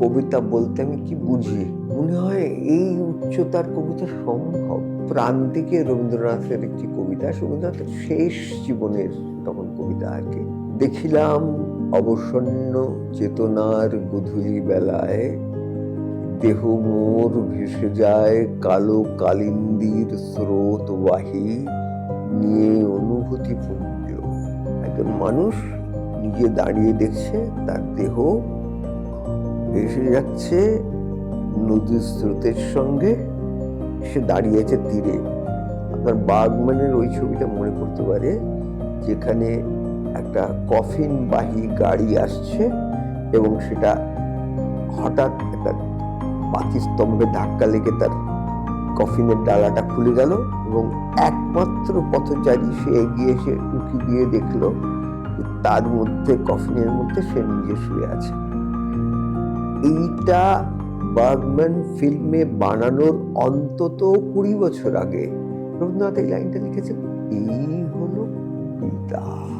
কবিতা বলতে আমি কি বুঝি? মনে হয় এই উচ্চতার কবিতা সম্ভব। প্রান্তিকে রবীন্দ্রনাথের একটি কবিতা, রবীন্দ্রনাথের শেষ জীবনের তখন কবিতা কি দেখিলাম অবসন্ন চেতনার গধূলি বেলায়, দেহ মোর ভেসে যায় কালো কালিন্দির স্রোত বাহি নিয়ে অনুভূতি পুঞ্জ একজন মানুষ নিজে দাঁড়িয়ে দেখছে তার দেহ ভেসে যাচ্ছে নদীর স্রোতের সঙ্গে। সে দাঁড়িয়েছে তীরে। আপনার বাগমানের ওই ছবিটা মনে করতে পারে, যেখানে একটা কফিন বাহী গাড়ি আসছে এবং সেটা হঠাৎ একটা পাতিস্তম্ভে ধাক্কা লেগে তার কফিনের ডালাটা খুলে গেল এবং একমাত্র পথচারী সে এগিয়ে এসে উঁকি দিয়ে দেখল তার মধ্যে, কফিনের মধ্যে সে নিজে শুয়ে আছে। এইটা বার্গম্যান ফিল্মে বানানোর অন্তত কুড়ি বছর আগে। রবীন্দ্রনাথ এই লাইনটা লিখেছে এই হলো কবিতা